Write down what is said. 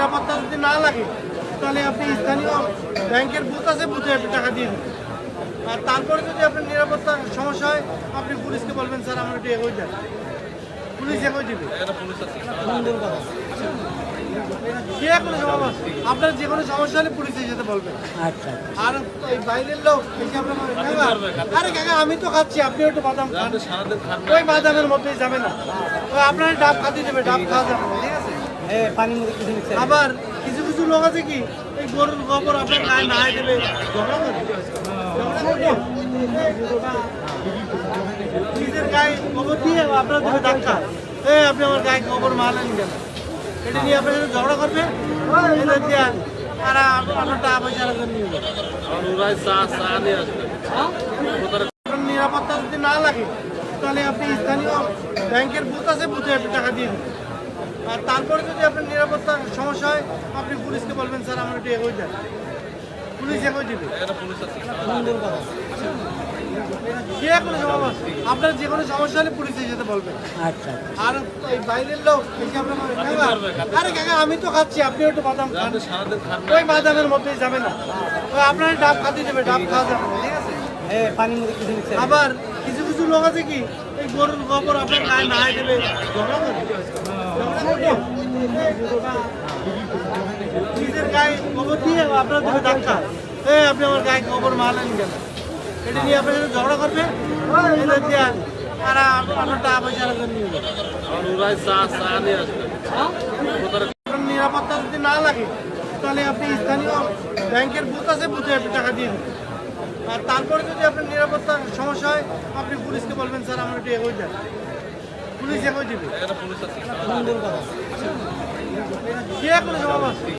নিরাপত্তা যদি না লাগে তাহলে আপনি স্থানীয় ব্যাংকের বুথ আছে বুথে আপনি টাকা দিয়ে দিন। আর তারপরে যদি আপনার নিরাপত্তা সমস্যা হয় আপনি পুলিশকে বলবেন স্যার আমার একটু এগোই দেন পুলিশ এগোই দিবে। যে কোনো সমস্যা আপনার যে কোনো সমস্যা হলে পুলিশের সাথে বলবেন আচ্ছা আর এই বাইরের লোক আরে কাকা আমি তো খাচ্ছি আপনি একটু বাদাম খান। ওই বাদামের মধ্যেই যাবে না। ওই আপনার ডাব খাতে দেবে ডাব খাওয়া যাবে আবার কিছু কিছু লোক আছে কি, এই গরুর গোবর আপনার গায়ে না দেবে নিজের গায়ে গোবর দিয়ে আপনার দেবে ধাক্কা। এই আপনি আমার গায়ে গোবর মালেন কেন? এটা নিয়ে আপনার ঝগড়া করবে? এটা আপনার টাকা পয়সা নিয়ে যাবে। নিরাপত্তা যদি না লাগে, তাহলে আপনি স্থানীয় ব্যাংকের বুথ আছে, বুথে আপনি টাকা দিয়ে আর তারপরে যদি আপনার নিরাপত্তার সমস্যা হয় আপনি পুলিশকে বলবেন স্যার আমার একটু এগোই দেন। পুলিশ এগোই দিবে। যে কোনো সমস্যা আপনার যে কোনো সমস্যা হলে পুলিশের যেতে বলবেন আচ্ছা আর এই বাইরের লোক আরে কাকা আমি তো খাচ্ছি আপনি একটু বাদাম খান। ওই বাদামের মধ্যেই যাবে না। ওই আপনার ডাব খাতে দেবে ডাব খাওয়া যাবে ঠিক আছে? নিচ্ছে আবার কিছু কিছু লোক আছে কি এই গরুর গোবর আপনার গায়ে না দেবে। নিজের গায়ে গোবর দিয়ে আপনার এই আপনি আমার গায়ে গোবর মালেন কেন? এটা নিয়ে আপনার ঝগড়া করবে? এটা দিয়ে আর টাকা পয়সা নিয়ে যাবে। নিরাপত্তা যদি না লাগে, তাহলে আপনি স্থানীয় ব্যাংকের বুথ আছে, বুথে আপনি টাকা দিয়ে দিন আর তারপরে যদি আপনার নিরাপত্তা সমস্যা হয় আপনি পুলিশকে বলবেন স্যার আমার একটু এগোই যান পুলিশ এগোই দিবে। যে কোনো সমস্যা